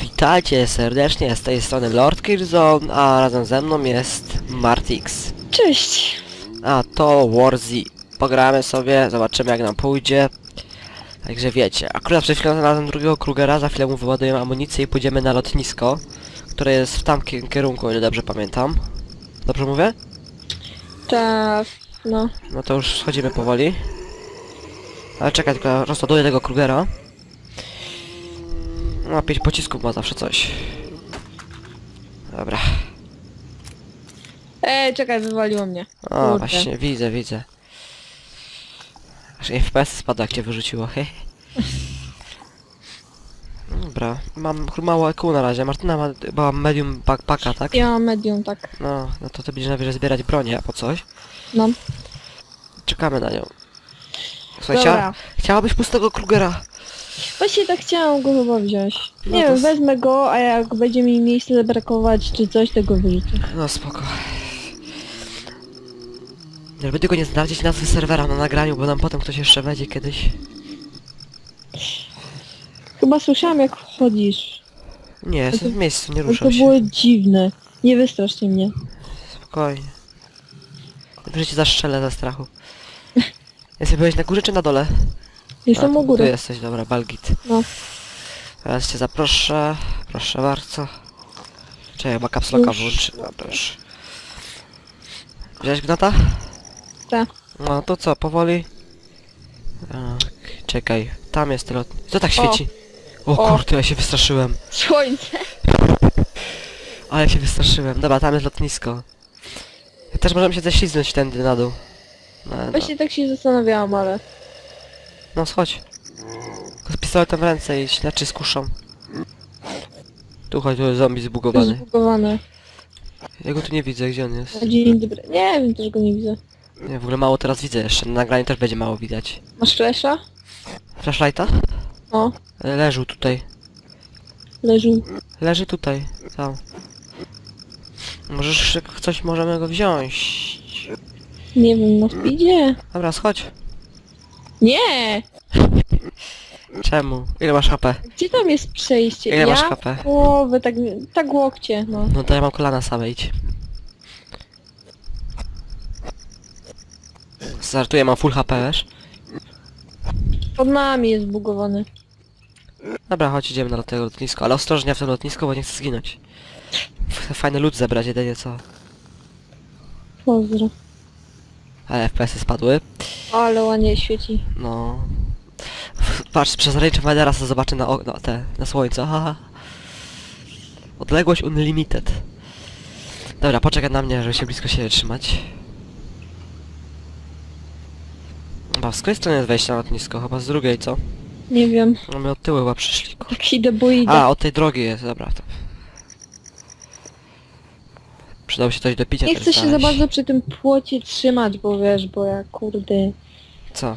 Witajcie serdecznie, z tej strony Lord Killzone, a razem ze mną jest Martix. Cześć! A to Warzy. Pogramy sobie, zobaczymy jak nam pójdzie. Także wiecie, akurat przed chwilą znalazłem drugiego Krugera, za chwilę mu wyładujemy amunicję i pójdziemy na lotnisko, które jest w tamtym kierunku, o ile dobrze pamiętam. Dobrze mówię? Tak, no. No to już schodzimy powoli. Ale czekaj, tylko rozładuję tego Krugera. No, pięć pocisków ma zawsze coś. Dobra. Ej, czekaj, wywaliło mnie. O, Kurde. właśnie, widzę, widzę. Aż FPS spada jak cię wyrzuciło, hej. Dobra, mam mało EQ na razie. Martyna ma chyba medium backpacka, tak? Ja mam medium, tak. No, no to ty będziesz najwyżej zbierać bronię po coś. No. Czekamy na nią. Słuchaj, Dobra. chciałabyś pustego Krugera. Właśnie tak chciałam go chyba wziąć. No Nie to wiem, s- wezmę go, a jak będzie mi miejsce brakować czy coś, to go wyrzucę. No spoko. Żeby tylko nie znaleźć nazwy serwera na nagraniu, bo nam potem ktoś jeszcze będzie kiedyś. Chyba słyszałam jak wchodzisz. Nie, jestem w miejscu, nie No ruszam to się. było dziwne. Nie wystraszcie mnie. Spokojnie. Dobrze cię zastrzelę ze strachu. Jesteś byłeś na górze czy na dole? Jestem u Tu góry. jesteś, dobra, Balgit. No. Teraz cię zaproszę. Proszę bardzo. Czekaj, chyba kapsloka Już. włączy. Dobra już. Wziąłeś gnata? Tak. No to co, powoli? Tak, czekaj, tam jest lot. Co tak świeci? O, O. kurde, ja się wystraszyłem. Słońce! Ale się wystraszyłem. Dobra, tam jest lotnisko. Też możemy się ześliznąć tędy na dół. No, no, Właśnie tak się zastanawiałam, ale... no schodź. Z pistoletem w ręce i śledczy skuszą. Tu chodź, tu jest zombie zbugowany. Zbugowane. Ja go tu nie widzę, gdzie on jest? Dzień dobry. Nie wiem, też go nie widzę. Nie, w ogóle mało teraz widzę jeszcze. Na nagraniu też będzie mało widać. Masz flesza? Flashlighta? O, Leżył tutaj. leżył. Leży tutaj. Tam. Możesz, coś możemy go wziąć. Nie wiem, na speedzie? Dobra, schodź. Nie! Czemu? Ile masz HP? Gdzie tam jest przejście? Ile ja masz HP? Połowę, tak, tak łokcie, no. No to ja mam kolana same, idź. Startuję, mam full HP, wiesz? Pod nami jest zbugowany. Dobra, chodź, idziemy na tego lotnisko, ale ostrożnie w tym lotnisku, bo nie chcę zginąć. Chcę Fajny lód zebrać, jedynie co. Pozdro. Ale FPS-y spadły. Ale ładnie świeci. No. Patrz, przez ręczę Madera sobie zobaczę na, na te, na słońce. Aha. Odległość unlimited. Dobra, poczekaj na mnie, żeby się blisko siebie trzymać. Chyba z której strony jest wejście na lotnisko? Chyba z drugiej, co? Nie wiem. No my od tyłu chyba przyszli. kur- Tak idę, bo idę. A, od tej drogi jest, dobra. To... Przydało się coś do picia nie też chcę się za bardzo przy tym płocie trzymać, bo wiesz, bo ja kurde... Co?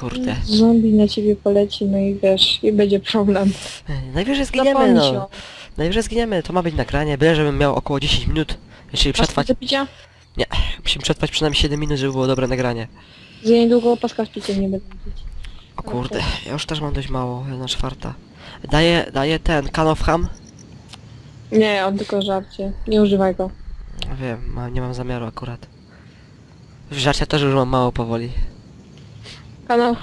Kurde. Zombie na ciebie poleci, no i wiesz, i będzie problem. Ej, Najwyżej zginiemy, Zapomnij się. no. Najwyżej zginiemy, to ma być nagranie, byle żebym miał około 10 minut. Jeśli Masz coś przetrwać, do picia? musimy przetrwać przynajmniej 7 minut, żeby było dobre nagranie. Za niedługo opaska z piciem nie będę pić. O kurde, ja już też mam dość mało, jedna czwarta. Daję, daję ten, can of ham? Nie, on tylko żarcie. Nie używaj go. Wiem, ma, nie mam zamiaru akurat. Żarcia też już mam mało powoli. Can of,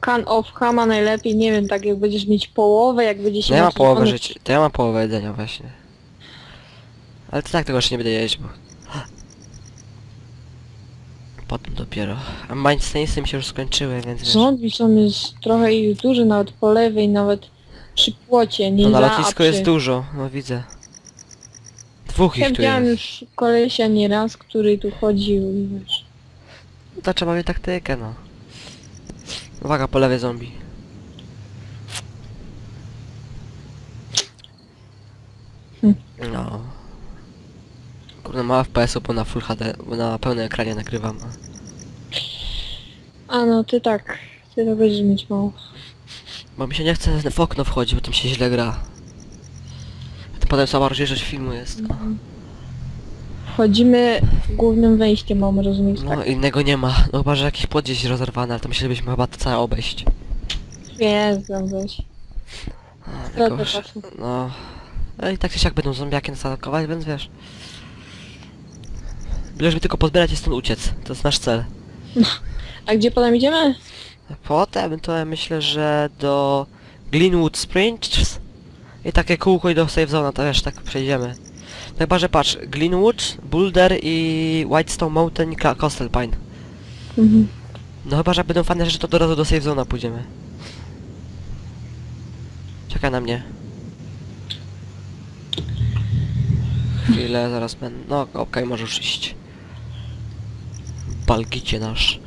can of Hama najlepiej, nie wiem, tak jak będziesz mieć połowę, jak będzie się No ja mam połowę życia, to ja mam połowę jedzenia właśnie. Ale to tak tego jeszcze nie będę jeść, bo... Potem dopiero. A mindstainsy mi się już skończyły, więc wiesz... Zombie są jest trochę ich duży, nawet po lewej, nawet przy płocie, nie No na za, lotnisku przy... jest dużo, no widzę. Dwóch Ja ich tu widziałem jest. już kolesia nieraz, który tu chodził i wiesz. No To trzeba mieć taktykę, no. Uwaga, po lewej zombie. Hm. No. Kurde, ma FPS-u, bo na Full HD, bo na pełnym ekranie nagrywam. a- A no, ty tak, ty to będziesz mieć mało. Bo mi się nie chce w okno wchodzić, bo tam się źle gra. Potem sama rozdzielczość filmu jest. Wchodzimy głównym wejściem, mam rozumieć, No tak? innego nie ma. No chyba, że jakiś płot gdzieś rozerwany, ale to myślelibyśmy chyba to całe obejść. A, Jakoś- czasu. No... No i tak czy siak będą zombiaki nas atakować, więc wiesz... Byle żeby tylko pozbierać i stąd uciec. To jest nasz cel. A gdzie potem idziemy? Potem to ja myślę, że do Glenwood Springs i takie kółko i do Safe Zone, to wiesz, tak przejdziemy. No chyba, że patrz, Glenwood, Boulder i Whitestone Mountain i Coastal Pine. Mhm. No chyba, że będą fajne rzeczy, to od razu do Safe Zona pójdziemy. Czekaj na mnie. Chwilę, zaraz będę... No okej, możesz iść. Balgicie nasz.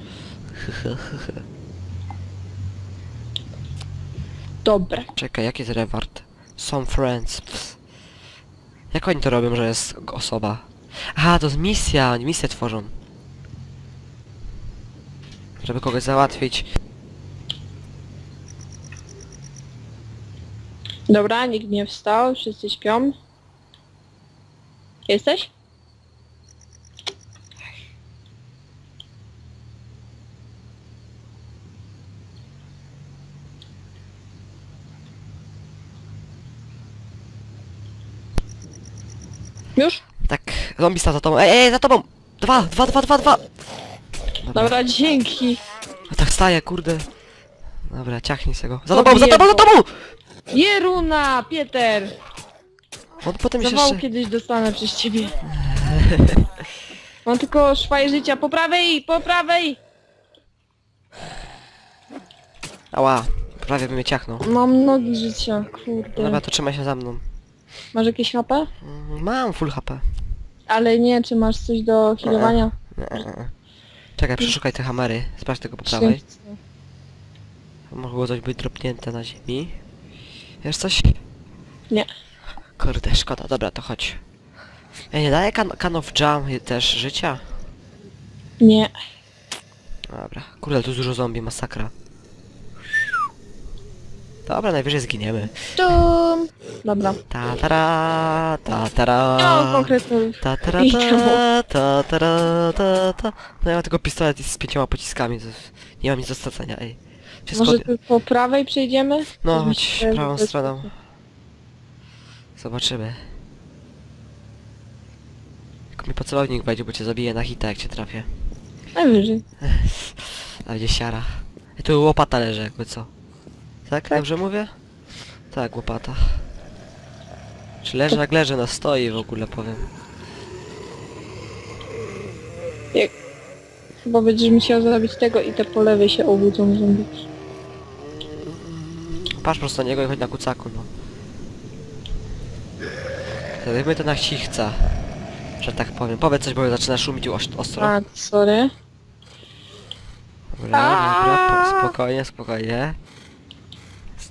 Dobra. Czekaj, jaki jest reward? Some friends. Jak oni to robią, że jest osoba? Aha, to jest misja, oni misję tworzą. Żeby kogoś załatwić. Dobra, nikt nie wstał, wszyscy śpią. Jesteś? Już? Tak, zombie sta za tobą. Ej, ej, za tobą! Dwa, dwa, dwa, dwa, dwa! Dobra. Dzięki. No tak staje, kurde. Dobra, ciachnij se go. Za tobą, za tobą, za tobą! Jeruna, Pieter! On potem się jeszcze... kiedyś dostanę przez ciebie. Mam tylko szwaje życia. Po prawej, po prawej! Ała, prawie by mnie ciachnął. Mam nogi życia, kurde. Dobra, to trzymaj się za mną. Masz jakieś HP? Mm, Mam full HP. Ale nie, czy masz coś do healowania? Nie, nie, nie. Czekaj, przeszukaj te hamery. Sprawdź tego po prawej. Mogło coś być dropnięte na ziemi. Wiesz coś? Nie. Kurde, szkoda. Dobra, to chodź. Ej, nie daje can, can of jam też życia? Nie. Dobra. Kurde, tu dużo zombie, masakra. Dobra, najwyżej zginiemy. Tum. Dobra. Ta tara, ta tara. Nie mam konkretnych... Ta tara, ta, ta tara, ta ta. No ja mam tylko pistolet z pięcioma pociskami. to Nie mam nic do stracenia, ej. Wszystko... Może tu po prawej przejdziemy? No, chodź prawą stroną. Zobaczymy. Tylko mi pocelownik będzie, bo cię zabiję na hita, jak cię trafię. Najwyżej. A będzie siara. I tu łopata leży, jakby co. Tak? Tak. Dobrze mówię? Tak, łopata. Czy leży jak leży, no stoi w ogóle, powiem. Jak... Chyba będziesz musiał zrobić tego i te po lewej się obudzą zombie. Patrz prosto na niego i chodź na kucaku, no. Zrobimy to na chcichca. Że tak powiem. Powiedz coś, bo zaczyna szumić os- ostro. A, sorry. Dobra, dobra, po, spokojnie, spokojnie.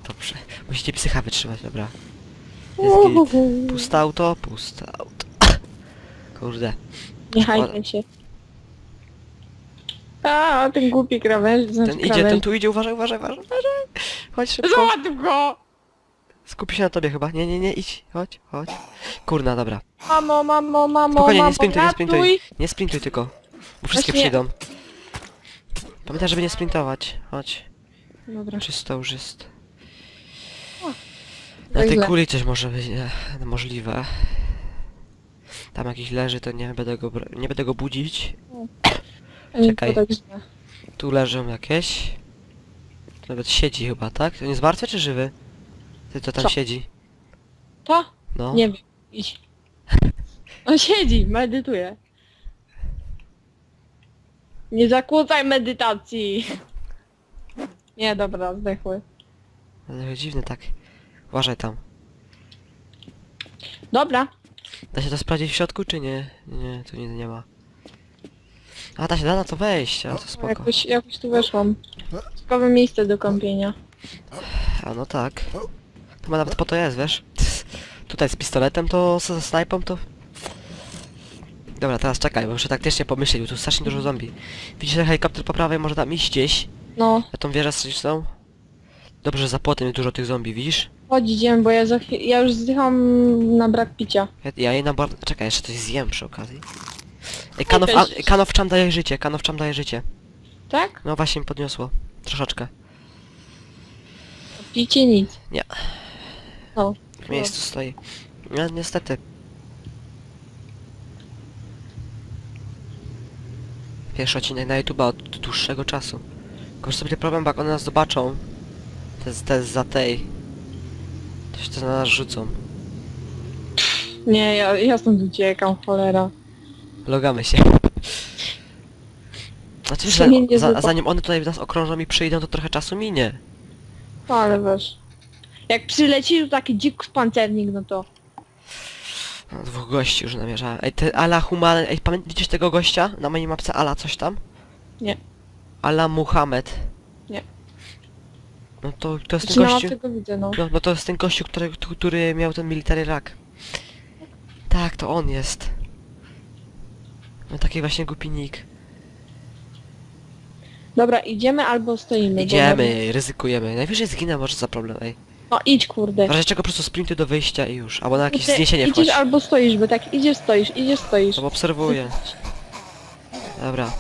Dobrze. Musicie psycha wytrzymać, dobra. Jest git. Puste auto, puste auto. Kurde. Nie hajtaj się. A, ten głupi krawędź, znaczy Ten idzie, ten tu idzie, uważaj, uważaj, uważaj. uważaj. Chodź szybko. Załatw go! Skupi się na tobie chyba. Nie, nie, nie, idź. Chodź, chodź. Kurna, dobra. Mamo, mamo, mamo, Spokojnie, mamo, nie sprintuj, nie sprintuj. ratuj! Nie sprintuj tylko. Bo wszystkie Właśnie- przyjdą. Pamiętaj, żeby nie sprintować. Chodź. Dobra. Czysto już jest. Na tej kuli coś może być e, możliwe. Tam jakiś leży, to nie będę go, bra- nie będę go budzić. Czekaj. tak źle. Tu leżą jakieś. To nawet siedzi chyba, tak? To nie jest martwy czy żywy? Ty to tam Co? siedzi. To? No. Nie wiem. Idź. On siedzi, medytuje. Nie zakłócaj medytacji. Nie, dobra, zdechły. Ale dziwny tak. Uważaj tam. Dobra. Da się to sprawdzić w środku czy nie? Nie, tu nic nie ma. A da się da na to wejść, a to spoko. Jakoś, jakoś tu weszłam. Ciekawe miejsce do kąpienia. A no tak. To ma nawet po to jest, wiesz? Tutaj z pistoletem to ze snajpą to... Dobra, teraz czekaj, bo muszę taktycznie pomyśleć, bo tu strasznie dużo zombie. Widzisz ten helikopter po prawej, może tam iść gdzieś? No, Na tą wieżę strategiczną? Dobrze, że za płotem jest dużo tych zombie, widzisz? Chodź idziemy, bo ja, za, chwil- ja już zdycham na brak picia. Ja, jej na bar... Czekaj, jeszcze coś zjem przy okazji. Ej, Kanow, a, też. Kanow Cham daje życie, Kanow Cham daje życie. Tak? No właśnie mi podniosło. Troszeczkę. Picie nic. Nie. No. W miejscu stoi. No niestety. Pierwszy odcinek na YouTube od dłuższego czasu. Tylko że sobie problem, bo jak one nas zobaczą, to jest za tej. To na nas rzucą. Nie, ja, ja stąd uciekam, cholera. Logamy się. Znaczy, że nie- nie za, zanim one tutaj nas okrążą i przyjdą, to trochę czasu minie. No ale wiesz. Jak przyleci tu taki dzik pancernik, no to... No, dwóch gości już namierzałem. Ej, te Ala Human... Ej, pamię... widzisz tego gościa? Na mojej mapce Ala coś tam? Nie. Ala Muhammad. No to, to jest ten Czy na gościu... mapce go widzę, no. No, no to jest ten gościu, który, który miał ten military rak. Tak, to on jest. No taki właśnie głupi nick. Dobra, idziemy albo stoimy. bo- Idziemy, ryzykujemy. Najwyżej zginę może za problem, ej. No idź kurde. W razie czego po prostu sprinty do wyjścia i już. Albo na jakieś Ty zniesienie idziesz wchodź. albo stoisz, bo tak idziesz, stoisz, idziesz, stoisz. To obserwuję. Dobra.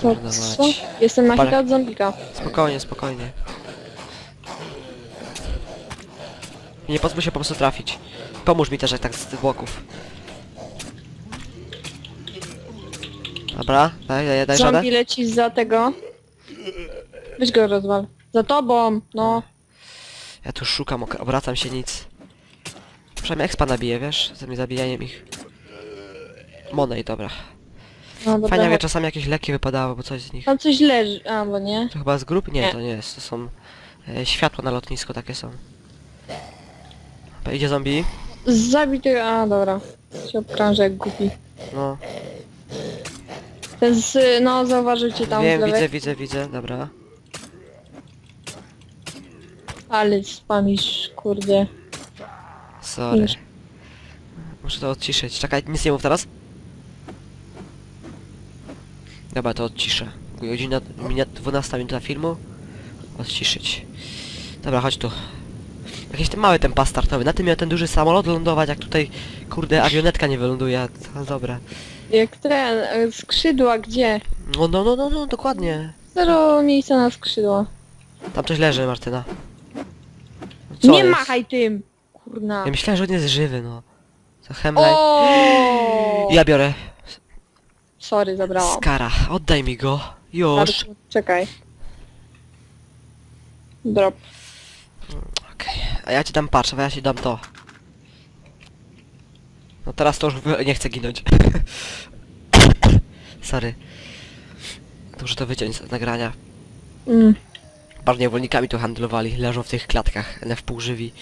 Kurna co? mać. Jestem na Parę- hita od zombika. Spokojnie, spokojnie. Nie pozwól się po prostu trafić. Pomóż mi też jak tak z tych boków. Dobra, daj, daj, daj Zombie leci za tego. Weź go rozwal. Za tobą, no. Ja tu szukam, ok- obracam się, nic. Przynajmniej expa nabiję, wiesz? Z tym zabijaniem ich. Monej, dobra. No dobra, Fajnie, jak czasami jakieś leki wypadały, bo coś z nich... Tam coś leży, a bo nie. To chyba z grup? Nie, Nie. to nie jest. To są e, światła na lotnisko, takie są. Dobra, Idzie zombie. Zabity, a dobra. Się obkrążę jak głupi. No, Ten z, no zauważył cię tam wiem, lewej. widzę, widzę, widzę, dobra. Ale spamisz, kurde. Sorry. Już. Muszę to odciszyć. Czekaj, nic nie mów teraz. Dobra, to odciszę. Godzina, minia 12 minuta filmu. Odciszyć. Dobra, chodź tu. Jakiś ten mały ten pas startowy. Na tym miał ten duży samolot lądować, jak tutaj, kurde, awionetka nie wyląduje. No dobra. Jak ten, e, skrzydła gdzie? No, no, no, no, no, dokładnie. Zero miejsca na skrzydła. Tam coś leży, Martyna. Co nie jest? machaj tym! Kurna. Ja myślałem, że on jest żywy, no. To Hemley. O! Ja biorę. Sorry, zabrałam. Skara, oddaj mi go. Już. Czekaj. Drop. Okej, a ja ci dam patrz, a ja ci dam to. No teraz to już wy- nie chcę ginąć. Sorry. To Muszę to wyciąć z nagrania. Mm. Bardzo niewolnikami tu handlowali, leżą w tych klatkach, one w pół żywi.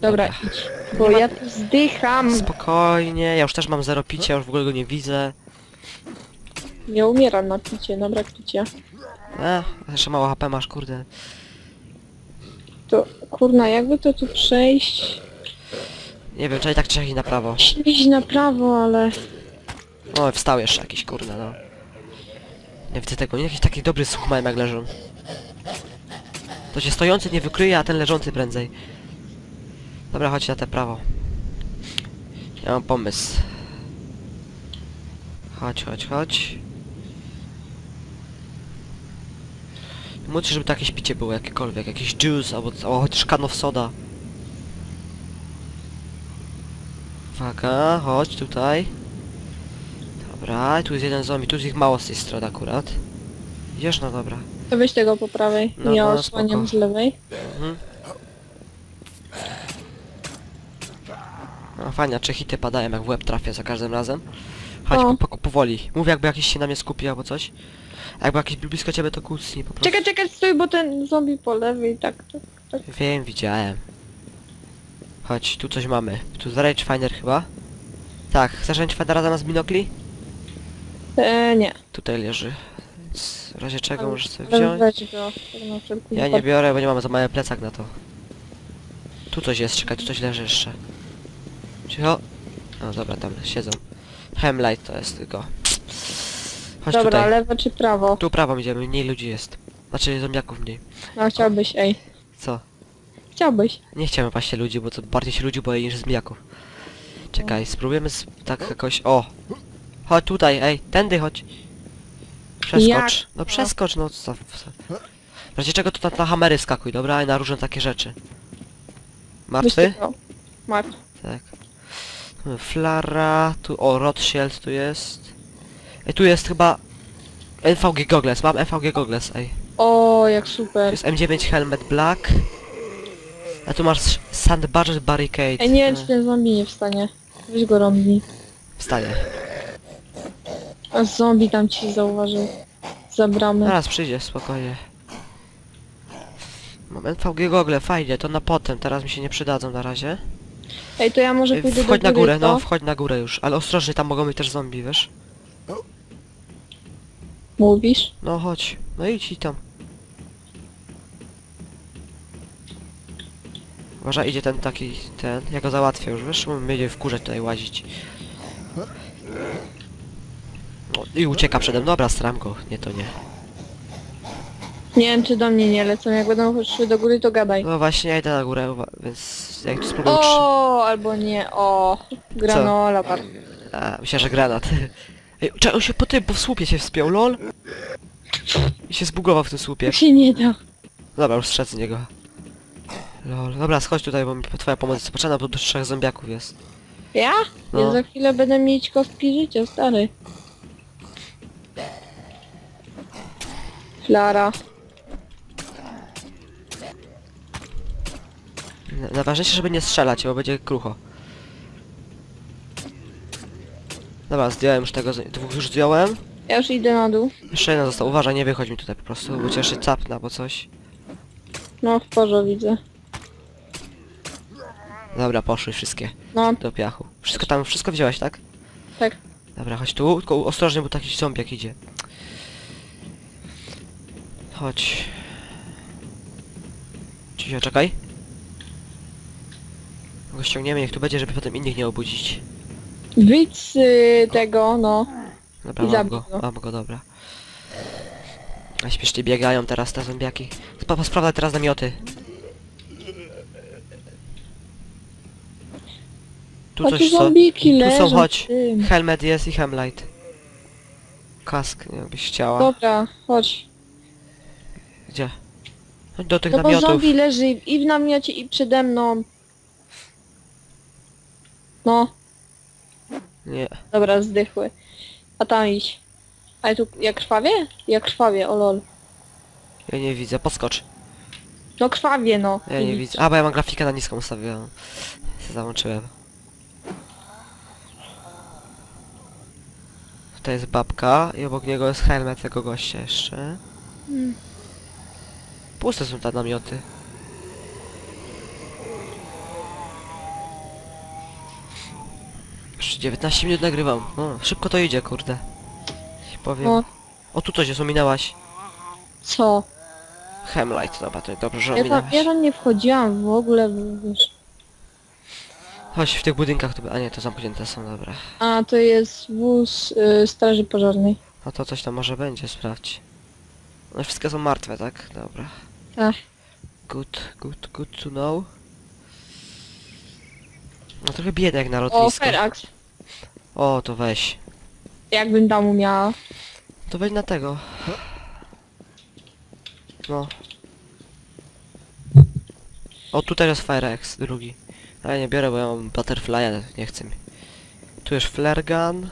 Dobra, Dobra. idź. Bo ja tu zdycham. Spokojnie, ja już też mam zero picia, już w ogóle go nie widzę. Ja umieram na picie, na brak picia. E, jeszcze mało HP masz, kurde. To, kurna, jakby to tu przejść? Nie wiem, i tak i na prawo. Iść na prawo, ale... O, wstał jeszcze jakiś, kurde, no. Nie widzę tego, nie jakiś taki dobry słuch mają jak leżą. To się stojący nie wykryje, a ten leżący prędzej. Dobra, chodź na te prawo. Ja mam pomysł. Chodź, chodź, chodź. Się, żeby to jakieś picie było, jakiekolwiek, jakiś juice, albo, albo chociaż kanow soda. Uwaga, chodź tutaj. Dobra, tu jest jeden zombie, tu jest ich mało z tej strony akurat. Idziesz? No dobra. To weź tego po prawej. No, ja no, osłaniam spoko. z lewej. Mhm. No fajnie, czy hity padają jak w łeb trafię za każdym razem. Chodź, O. po, po, powoli. Mów jakby jakiś się na mnie skupi albo coś. A jakby jakiś był blisko ciebie to kucnij po prostu. Czekaj, czekaj, stój, bo ten zombie po lewej, tak, tak. Wiem, widziałem. Chodź, tu coś mamy. Tu rangefinder chyba. Tak, chcesz rangefindera zamiast binokli? E, nie. Tutaj leży. Więc w razie czego możesz sobie ale wziąć. Weź go. tak na wszelki Ja nie wypadek. biorę, bo nie mam za mały plecak na to. Tu coś jest, czekaj, tu coś leży jeszcze. Cicho. No dobra, tam siedzą. Hemlight to jest tylko. Chodź Dobra, tutaj. lewo czy prawo? Tu prawą idziemy, mniej ludzi jest. Znaczy zombiaków mniej. No chciałbyś, ej. Co? Chciałbyś. Nie chciałem właśnie ludzi, bo to bardziej się ludzi boję niż zombiaków. Czekaj, spróbujemy z, tak jakoś... O! Chodź tutaj, ej, tędy chodź. Przeskocz. Jak? No przeskocz, no co... W razie czego to na, na hamery skakuj, dobra? I na różne takie rzeczy. Martwy? Myślę, no. Martwy. Tak. Flara, tu, o, Rothschild tu jest. Ej, tu jest chyba... NVG Goggles, mam NVG Goggles, ej. O, jak Tu super. jest M9 Helmet Black. A tu masz Sand Budget Barricade. Ej, nie wiem, czy ten zombie nie wstanie. Weź go rąbnij. Wstanie. A zombie tam ci zauważył. Za bramę. Zaraz przyjdzie, spokojnie. Mam NVG Goggle, fajnie, to na potem, teraz mi się nie przydadzą na razie. Ej, to ja może pójdę Wchodź do na górę, no, wchodź na górę już. Ale ostrożnie, tam mogą być też zombie, wiesz? Mówisz? No chodź, no idź i tam. Uważaj, idzie ten taki, ten, ja go załatwię już, wiesz? On będzie w kurze tutaj łazić. No, I ucieka przede mną, dobra, stram go, nie to nie. Nie wiem, czy do mnie nie lecą. Jak będą szły do góry, to gadaj. No właśnie, ja idę na górę, uwa- więc jak tu spróbuję utrzymać... O, albo nie. O, granola bardzo. A, myślę, że granat. Ej, czekaj, on się po tym, po w słupie się wspiął, lol. I się zbugował w tym słupie. Się nie da. Dobra, już strzec z niego. Lol, dobra, schodź tutaj, bo mi twoja pomoc jest potrzebna, bo tu trzech zombiaków jest. Ja? No. Ja za chwilę będę mieć kostki życia, stary. Flara. Na- Najważniejsze, żeby nie strzelać, bo będzie krucho. Dobra, zdjąłem już tego, z- dwóch już zdjąłem. Ja już idę na dół. Jeszcze jeden został, uważaj, nie wychodź mi tutaj po prostu, bo cię jeszcze capna, albo coś. No, w porze widzę. Dobra, poszły wszystkie No, do piachu. Wszystko tam, wszystko wziąłeś, tak? tak. Dobra, chodź tu, tylko ostrożnie, bo taki zombiak idzie. Chodź. Cicho, czekaj. Go ściągniemy, niech tu będzie, żeby potem innych nie obudzić. Wyjdź z y, tego, no. Dobra, I mam zabij go, go. mam go, dobra. A śpiesznie biegają teraz te zombiaki. Spa- Sprawdzaj teraz namioty. Tu coś co? zombiki Tu leżą są, chodź. tym. Helmet jest i hemlight. Kask, jakbyś chciała. Dobra, chodź. Gdzie? Chodź do tych No bo namiotów. zombie leży i w namiocie i przede mną. No, Nie. dobra, zdychły. A tam idź. Ale tu jak krwawie? Jak krwawie, o lol. Ja nie widzę, podskocz. No krwawie, no. Ja nie widzę. A, bo ja mam grafikę na niską ustawioną. się załączyłem. Tutaj jest babka i obok niego jest helmet tego gościa jeszcze. Hmm. Puste są te namioty. 19 minut nagrywam. No, szybko to idzie, kurde. Ci powiem. No, O, tu coś jest, ominęłaś. co? Hemlight, dobra, to dobrze, że Ja tam, ominęłaś. ja tam nie wchodziłam w ogóle, w- wiesz. Chodź, w tych budynkach to... A nie, to zamknięte są, dobra. A, to jest wóz y, straży pożarnej. No to coś tam może będzie, sprawdź. One wszystkie są martwe, tak? Dobra. Tak. Good, good, good to know. No trochę bieda jak na O, lotnisko. Ferax. O, to weź. Jakbym tam umiała. To weź na tego. No. O, tutaj jest Firex, drugi. Ale nie biorę, bo ja mam Butterfly'a, nie chcę mi. Tu jest Flare Gun.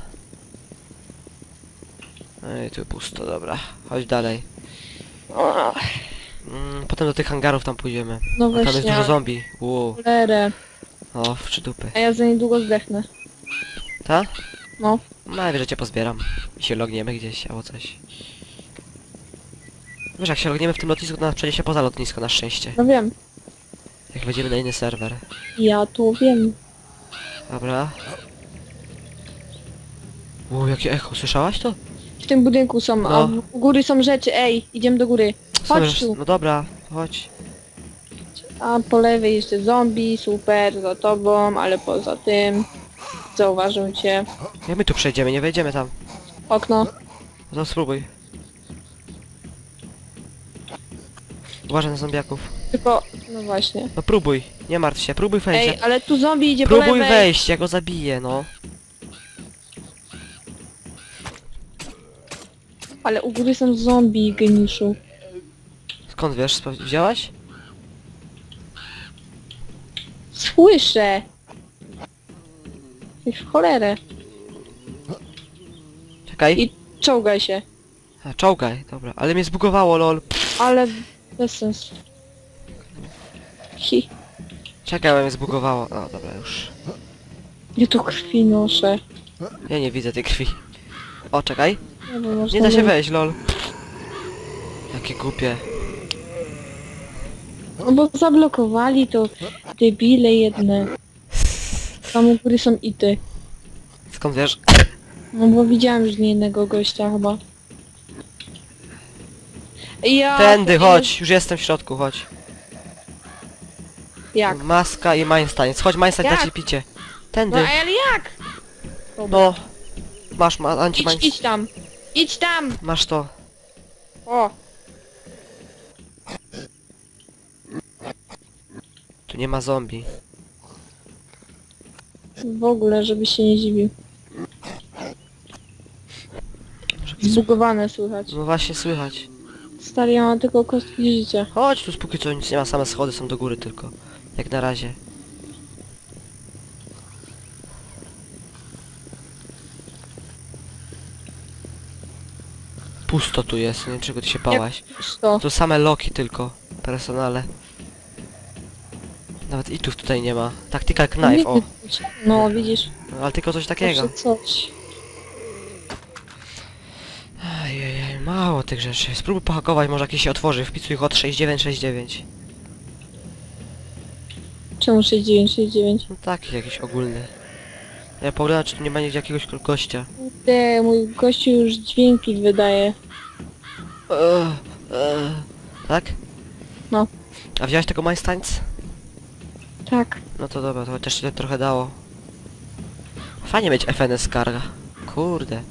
Ej, tu pusto, dobra. Chodź dalej. O, Mm, potem do tych hangarów tam pójdziemy. no A tam jest właśnie. dużo zombie. Wow. Cholerę. O, w trzy dupy. A ja za niedługo zdechnę. Ta? No. Najwyżej cię pozbieram. I się logniemy gdzieś, albo coś. Wiesz, jak się logniemy w tym lotnisku, to nas przeniesie poza lotnisko, na szczęście. No wiem. Jak wejdziemy na inny serwer. Ja tu wiem. Dobra. Wow, jakie echo, słyszałaś to? W tym budynku są, No. a w u góry są rzeczy. Ej, idziemy do góry. Chodź tu. No dobra, chodź. A po lewej jeszcze zombie, super, za tobą, ale poza tym zauważył cię. Jak my tu przejdziemy, nie wejdziemy tam. Okno. No spróbuj. Uważaj na zombiaków. Tylko, no właśnie. No próbuj, nie martw się, próbuj wejść. Ej, ale tu zombie idzie po próbuj lewej. wejść, ja go zabiję, no. Ale u góry są zombie, geniuszu. Skąd wiesz? Spra- Widziałaś? Słyszę! Ty w cholerę. Czekaj. I czołgaj się. A, czołgaj, dobra. Ale mnie zbugowało, lol. Ale bez sensu. Hi. Czekaj, bo mnie zbugowało. O, dobra, już. Ja tu krwi noszę. Ja nie widzę tej krwi. O, czekaj. Nie, można Nie da się wejść, lol. Jakie głupie. No bo zablokowali to debile jedne. Tam u góry są ity. Skąd wiesz? No bo widziałem już nie jednego gościa chyba. Ja... Tędy, chodź. Już jestem w środku, chodź. Jak? Maska i Mainstein. Chodź, Mainstein, Jak? dajcie picie. No Tędy. ale jak? No. Masz, ma, anci Idź, idź tam. Idź tam! Masz to. O! Tu nie ma zombie. W ogóle, żeby się nie dziwił. Zbugowane słychać. No właśnie słychać. Stary, ja mam tylko kostki życia. Chodź, tu póki co nic nie ma, same schody są do góry tylko. Jak na razie. Pusto tu jest, nie wiem czego ty się bałaś. To. Tu same loki tylko, personale. Nawet itów tutaj nie ma. Tactical knife, o. No, widzisz. No, ale tylko coś takiego. Zawsze coś. Ajajaj, mało tych rzeczy. Spróbuj pohakować, może jakieś się otworzy. Wpisuj hot 6969. Czemu 6969? No taki jakiś ogólny. Ja poglądam, czy tu nie ma nigdzie jakiegoś gościa. Te, mój gościu już dźwięki wydaje. Eee, eee. Tak? No. A wziąłeś tego Mainsteins? Tak. No to dobra, to chociaż się trochę dało. Fajnie mieć FNS skarga. Kurde.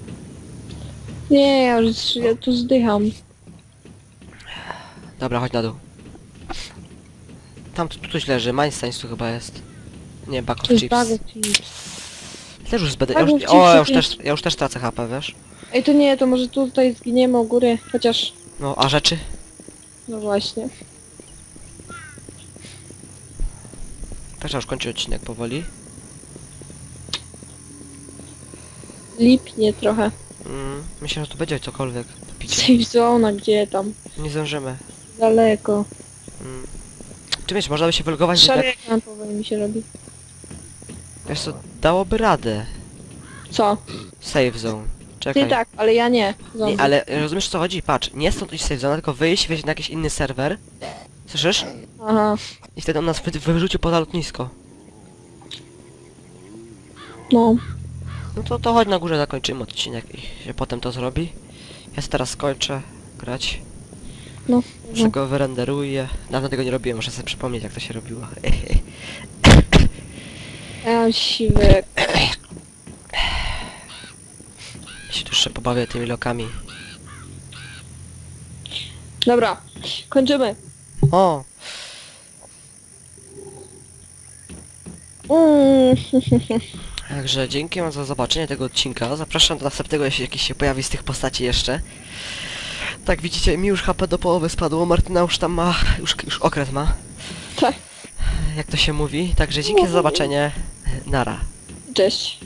Nie, ja już ja tu zdycham. Dobra, chodź na dół. Tam tu, tu coś leży, Mainsteins tu chyba jest. Nie, Back of To jest Chips. bug. Też już zbędę. Ja Bag już, o, ja już też, ja już też tracę HP, wiesz? Ej, to nie, to może tutaj zginiemy u góry, chociaż... No, a rzeczy? No właśnie. Tak trzeba już kończyć odcinek powoli. Lipnie trochę. Mm, myślę, że tu będzie cokolwiek do picia. Safe zona, gdzie tam? Nie zdążymy. Daleko. Mm. Czy wiesz, można by się wylogować, że tak, powoli mi się robi. wiesz co, dałoby radę. Co? Save zone. Czekaj. Ty tak, ale ja nie. Zombie. Nie, ale rozumiesz o co chodzi? Patrz, nie stąd iść save zone, tylko wyjść, wejść na jakiś inny serwer. Słyszysz? Aha. I wtedy on nas wy wyrzucił poza lotnisko. No. No to, to chodź na górze zakończymy odcinek i się potem to zrobi. Ja teraz skończę grać. No. Że go wyrenderuję. Dawno tego nie robiłem, muszę sobie przypomnieć jak to się robiło. Ja siwy. Ja się jeszcze pobawię tymi lokami. Dobra. Kończymy. O! Także dzięki wam za zobaczenie tego odcinka. Zapraszam do następnego, jeśli jakiś się pojawi z tych postaci jeszcze. Tak widzicie, mi już HP do połowy spadło, Martyna już tam ma, już, już okres ma, Tak. jak to się mówi. Także dzięki za zobaczenie. Nara. Cześć.